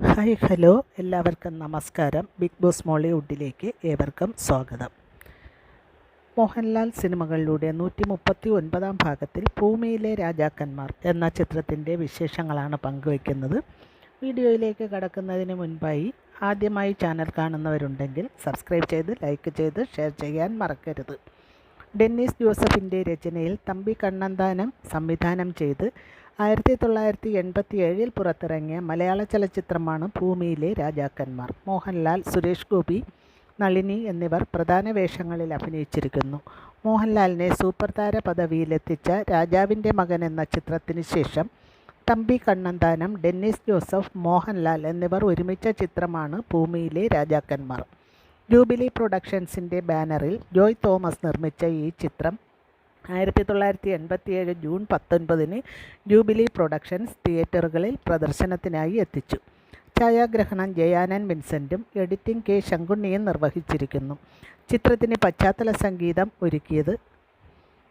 Hi hello. എല്ലാവർക്കും നമസ്കാരം. Big boss മോളിവുഡിലേക്ക് ഏവർക്കും സ്വാഗതം. മോഹൻലാൽ സിനിമകളിലൂടെ നൂറ്റി മുപ്പത്തി ഒൻപതാം ഭാഗത്തിൽ ഭൂമിയിലെ രാജാക്കന്മാർ എന്ന ചിത്രത്തിന്റെ വിശേഷങ്ങളാണ് പങ്കുവയ്ക്കുന്നത്. വീഡിയോയിലേക്ക് കടക്കുന്നതിന് മുൻപായി ആദ്യമായി ചാനൽ കാണുന്നവരുണ്ടെങ്കിൽ സബ്സ്ക്രൈബ് ചെയ്ത് ലൈക്ക് ചെയ്ത് ഷെയർ ചെയ്യാൻ മറക്കരുത്. ഡെന്നീസ് ജോസഫിന്റെ രചനയിൽ തമ്പി കണ്ണന്താനം സംവിധാനം ചെയ്ത് ആയിരത്തി തൊള്ളായിരത്തി എൺപത്തി ഏഴിൽ പുറത്തിറങ്ങിയ മലയാള ചലച്ചിത്രമാണ് ഭൂമിയിലെ രാജാക്കന്മാർ. മോഹൻലാൽ സുരേഷ് ഗോപി നളിനി എന്നിവർ പ്രധാന വേഷങ്ങളിൽ അഭിനയിച്ചിരിക്കുന്നു. മോഹൻലാലിനെ സൂപ്പർ താര പദവിയിലെത്തിച്ച രാജാവിന്റെ മകൻ എന്ന ചിത്രത്തിന് ശേഷം തമ്പി കണ്ണന്താനം ഡെന്നിസ് ജോസഫ് മോഹൻലാൽ എന്നിവർ ഒരുമിച്ച ചിത്രമാണ് ഭൂമിയിലെ രാജാക്കന്മാർ. ജൂബിലി പ്രൊഡക്ഷൻസിന്റെ ബാനറിൽ ജോയ് തോമസ് നിർമ്മിച്ച ഈ ചിത്രം ആയിരത്തി തൊള്ളായിരത്തി എൺപത്തിയേഴ് ജൂൺ പത്തൊൻപതിന് ജൂബിലി പ്രൊഡക്ഷൻസ് തിയേറ്ററുകളിൽ പ്രദർശനത്തിനായി എത്തിച്ചു. ഛായാഗ്രഹണം ജയാനൻ വിൻസെന്റും എഡിറ്റിംഗ് കെ ശങ്കുണ്ണിയും നിർവഹിച്ചിരിക്കുന്നു. ചിത്രത്തിന് പശ്ചാത്തല സംഗീതം ഒരുക്കിയത്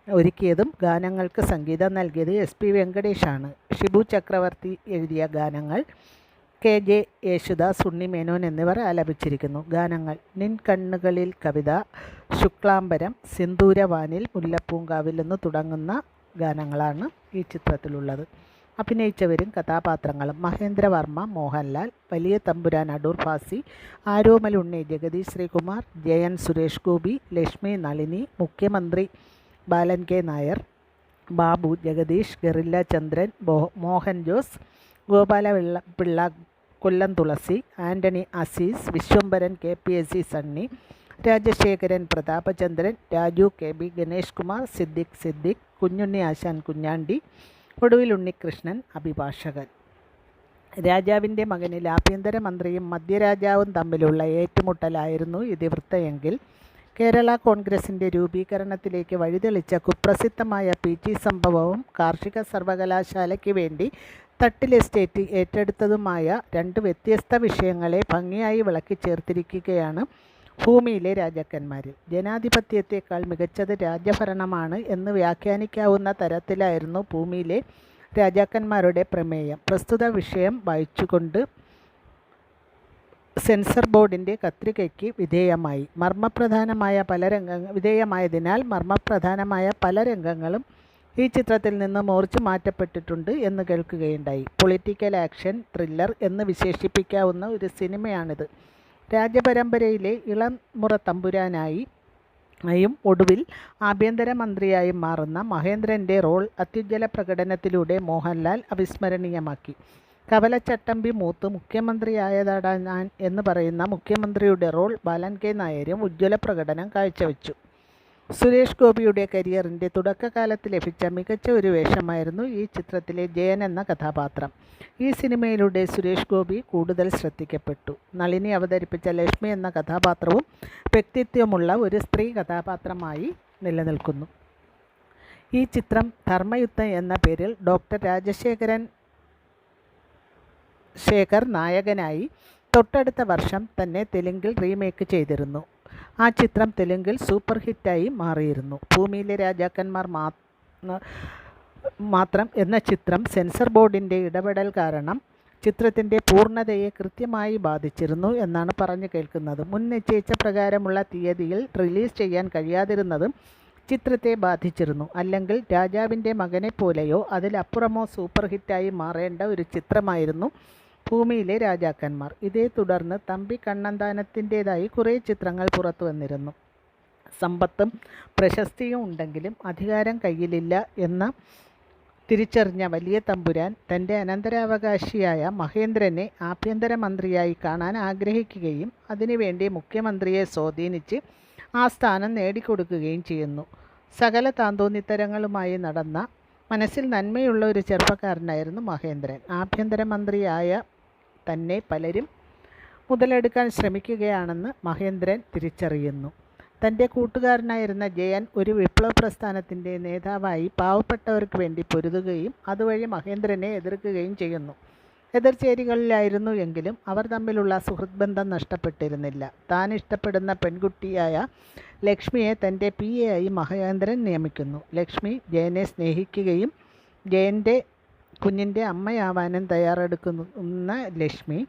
ഒരുക്കിയതും ഗാനങ്ങൾക്ക് സംഗീതം നൽകിയത് എസ് പി വെങ്കടേഷാണ്. ഷിബു ചക്രവർത്തി എഴുതിയ ഗാനങ്ങൾ കെ ജെ യേശുദാസ് ഉണ്ണി മേനോൻ എന്നിവർ ആലപിച്ചിരിക്കുന്നു. ഗാനങ്ങൾ നിൻ കണ്ണുകളിൽ കവിത ശുക്ലാംബരം സിന്ദൂരവാനിൽ മുല്ലപ്പൂങ്കാവിൽ എന്ന് തുടങ്ങുന്ന ഗാനങ്ങളാണ് ഈ ചിത്രത്തിലുള്ളത്. അഭിനയിച്ചവരും കഥാപാത്രങ്ങളും മഹേന്ദ്രവർമ്മ മോഹൻലാൽ വലിയ തമ്പുരാൻ അടൂർ ഫാസി ആരോമലുണ്ണി ജഗദീഷ് ശ്രീകുമാർ ജയൻ സുരേഷ് ഗോപി ലക്ഷ്മി നളിനി മുഖ്യമന്ത്രി Balan K Nair Babu Jagadish guerrilla Chandran Mohan Jose Gopala Pillai Kollam Thulasi Antony Azeez Viswambharan K P S C Sunny Rajasekharan Prathapachandran Raju K B Ganesh Kumar Siddique Siddique Kunjunni Ashan Kunjandi Oduvil Unnikrishnan അഭിഭാഷകൻ. രാജാവിന്റെ മകനിൽ ആഭ്യന്തരമന്ത്രിയും മധ്യരാജാവും തമ്മിലുള്ള ഏറ്റുമുട്ടലായിരുന്നു ഇതിവൃത്തയെങ്കിൽ കേരള കോൺഗ്രസിന്റെ രൂപീകരണത്തിലേക്ക് വഴിതെളിച്ച കുപ്രസിദ്ധമായ പി ടി സംഭവവും കാർഷിക സർവകലാശാലയ്ക്ക് വേണ്ടി തട്ടിൽ estate ഏറ്റെടുത്തതുമായ രണ്ട് വ്യത്യസ്ത വിഷയങ്ങളെ ഭംഗിയായി വിളക്കി ചേർത്തിരിക്കുകയാണ് ഭൂമിയിലെ രാജാക്കന്മാരിൽ ജനാധിപത്യത്തെക്കാൾ മികച്ചത് രാജ്യഭരണമാണ് എന്ന് വ്യാഖ്യാനിക്കാവുന്ന തരത്തിലായിരുന്നു ഭൂമിയിലെ രാജാക്കന്മാരുടെ പ്രമേയം. പ്രസ്തുത വിഷയം വായിച്ചുകൊണ്ട് സെൻസർ ബോർഡിന്റെ കത്രികയ്ക്ക് വിധേയമായി. മർമ്മപ്രധാനമായ പല രംഗങ്ങൾ വിധേയമായതിനാൽ മർമ്മപ്രധാനമായ പല രംഗങ്ങളും ഈ ചിത്രത്തിൽ നിന്ന് മോർച്ച് മാറ്റപ്പെട്ടിട്ടുണ്ട് എന്ന് കേൾക്കുകയുണ്ടായി. പൊളിറ്റിക്കൽ ആക്ഷൻ ത്രില്ലർ എന്ന് വിശേഷിപ്പിക്കാവുന്ന ഒരു സിനിമയാണിത്. രാജപരമ്പരയിലെ ഇളം മുറ തമ്പുരാനായി യും ഒടുവിൽ ആഭ്യന്തരമന്ത്രിയായും മാറുന്ന മഹേന്ദ്രന്റെ റോൾ അത്യുജ്വല പ്രകടനത്തിലൂടെ മോഹൻലാൽ അവിസ്മരണീയമാക്കി. കവലച്ചട്ടമ്പി മൂത്ത് മുഖ്യമന്ത്രിയായതാടാ ഞാൻ എന്ന് പറയുന്ന മുഖ്യമന്ത്രിയുടെ റോൾ ബാലൻ കെ നായരും ഉജ്ജ്വല പ്രകടനം കാഴ്ചവെച്ചു. സുരേഷ് ഗോപിയുടെ കരിയറിന്റെ തുടക്കകാലത്ത് ലഭിച്ച മികച്ച ഒരു വേഷമായിരുന്നു ഈ ചിത്രത്തിലെ ജയൻ എന്ന കഥാപാത്രം. ഈ സിനിമയിലൂടെ സുരേഷ് ഗോപി കൂടുതൽ ശ്രദ്ധിക്കപ്പെട്ടു. നളിനി അവതരിപ്പിച്ച ലക്ഷ്മി എന്ന കഥാപാത്രവും വ്യക്തിത്വമുള്ള ഒരു സ്ത്രീ കഥാപാത്രമായി നിലനിൽക്കുന്നു. ഈ ചിത്രം ധർമ്മയുദ്ധം എന്ന പേരിൽ ഡോക്ടർ രാജശേഖരൻ ശേഖർ നായകനായി തൊട്ടടുത്ത വർഷം തന്നെ തെലുങ്കിൽ റീമേക്ക് ചെയ്തിരുന്നു. ആ ചിത്രം തെലുങ്കിൽ സൂപ്പർ ഹിറ്റായി മാറിയിരുന്നു. ഭൂമിയിലെ രാജാക്കന്മാർ മാത്രം എന്ന ചിത്രം സെൻസർ ബോർഡിന്റെ ഇടപെടൽ കാരണം ചിത്രത്തിന്റെ പൂർണതയെ കൃത്യമായി ബാധിച്ചിരുന്നു എന്നാണ് പറഞ്ഞു കേൾക്കുന്നത്. മുൻ നിശ്ചയിച്ച പ്രകാരമുള്ള തീയതിയിൽ റിലീസ് ചെയ്യാൻ കഴിയാതിരുന്നതും ചിത്രത്തെ ബാധിച്ചിരുന്നു. അല്ലെങ്കിൽ രാജാവിന്റെ മകനെ പോലെയോ അതിലപ്പുറമോ സൂപ്പർ ഹിറ്റായി മാറേണ്ട ഒരു ചിത്രമായിരുന്നു ഭൂമിയിലെ രാജാക്കന്മാർ. ഇതേ തുടർന്ന് തമ്പി കണ്ണന്താനത്തിന്റെതായി കുറേ ചിത്രങ്ങൾ പുറത്തു വന്നിരുന്നു. സമ്പത്തും പ്രശസ്തിയും ഉണ്ടെങ്കിലും അധികാരം കയ്യിലില്ല എന്ന തിരിച്ചറിഞ്ഞ വലിയ തമ്പുരാൻ തന്റെ അനന്തരാവകാശിയായ മഹേന്ദ്രനെ ആഭ്യന്തരമന്ത്രിയായി കാണാൻ ആഗ്രഹിക്കുകയും അതിനുവേണ്ടി മുഖ്യമന്ത്രിയെ സ്വാധീനിച്ച് ആ സ്ഥാനം നേടിക്കൊടുക്കുകയും ചെയ്യുന്നു. സകല താന്തോന്നിത്തരങ്ങളുമായി നടന്ന മനസ്സിൽ നന്മയുള്ള ഒരു ചെറുപ്പക്കാരനായിരുന്നു മഹേന്ദ്രൻ. ആഭ്യന്തരമന്ത്രിയായ തന്നെ പലരും മുതലെടുക്കാൻ ശ്രമിക്കുകയാണെന്ന് മഹേന്ദ്രൻ തിരിച്ചറിയുന്നു. തന്റെ കൂട്ടുകാരനായിരുന്ന ജയൻ ഒരു വിപ്ലവ പ്രസ്ഥാനത്തിന്റെ നേതാവായി പാവപ്പെട്ടവർക്ക് വേണ്ടി പൊരുതുകയും അതുവഴി മഹേന്ദ്രനെ എതിർക്കുകയും ചെയ്യുന്നു. എതിർചേരികളിലായിരുന്നു എങ്കിലും അവർ തമ്മിലുള്ള സുഹൃത് ബന്ധം നഷ്ടപ്പെട്ടിരുന്നില്ല. താൻ ഇഷ്ടപ്പെടുന്ന പെൺകുട്ടിയായ ലക്ഷ്മിയെ തന്റെ പി എ ആയി മഹേന്ദ്രൻ നിയമിക്കുന്നു. ലക്ഷ്മി ജയനെ സ്നേഹിക്കുകയും ജയന്റെ കുഞ്ഞിന്റെ അമ്മയാവാനും തയ്യാറെടുക്കുന്ന ലക്ഷ്മി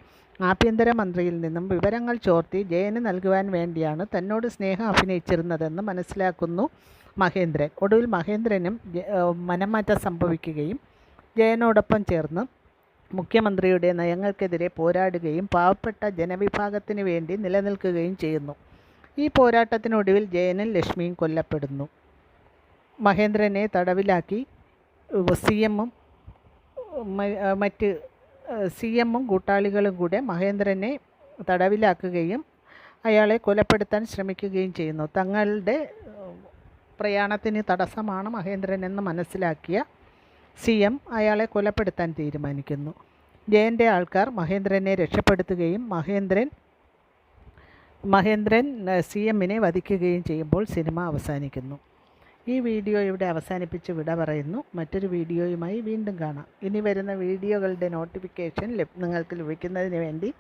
ആഭ്യന്തരമന്ത്രിയിൽ നിന്നും വിവരങ്ങൾ ചോർത്തി ജയന് നൽകുവാൻ വേണ്ടിയാണ് തന്നോട് സ്നേഹം അഭിനയിച്ചിരുന്നതെന്ന് മനസ്സിലാക്കുന്നു മഹേന്ദ്രൻ. ഒടുവിൽ മഹേന്ദ്രനും മനംമാറ്റം സംഭവിക്കുകയും ജയനോടൊപ്പം ചേർന്ന് മുഖ്യമന്ത്രിയുടെ നയങ്ങൾക്കെതിരെ പോരാടുകയും പാവപ്പെട്ട ജനവിഭാഗത്തിന് വേണ്ടി നിലനിൽക്കുകയും ചെയ്യുന്നു. ഈ പോരാട്ടത്തിനൊടുവിൽ ജയനും ലക്ഷ്മിയും കൊല്ലപ്പെടുന്നു. മഹേന്ദ്രനെ തടവിലാക്കി സി എമ്മും മറ്റ് സി എമ്മും കൂട്ടാളികളും കൂടെ മഹേന്ദ്രനെ തടവിലാക്കുകയും അയാളെ കൊലപ്പെടുത്താൻ ശ്രമിക്കുകയും ചെയ്യുന്നു. തങ്ങളുടെ പ്രയാണത്തിന് തടസ്സമാണ് മഹേന്ദ്രനെന്ന് മനസ്സിലാക്കിയ സി എം അയാളെ കൊലപ്പെടുത്താൻ തീരുമാനിക്കുന്നു. ജയന്റെ ആൾക്കാർ മഹേന്ദ്രനെ രക്ഷപ്പെടുത്തുകയും മഹേന്ദ്രൻ മഹേന്ദ്രൻ സി എമ്മിനെ വധിക്കുകയും ചെയ്യുമ്പോൾ സിനിമ അവസാനിക്കുന്നു. ഈ വീഡിയോ ഇവിടെ അവസാനിപ്പിച്ച് വിട പറയുന്നു. മറ്റൊരു വീഡിയോയുമായി വീണ്ടും കാണാം. ഇനി വരുന്ന വീഡിയോകളുടെ നോട്ടിഫിക്കേഷൻ നിങ്ങൾക്ക് ലഭിക്കുന്നതിന് വേണ്ടി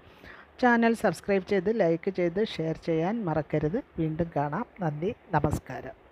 ചാനൽ സബ്സ്ക്രൈബ് ചെയ്ത് ലൈക്ക് ചെയ്ത് ഷെയർ ചെയ്യാൻ മറക്കരുത്. വീണ്ടും കാണാം. നന്ദി. നമസ്കാരം.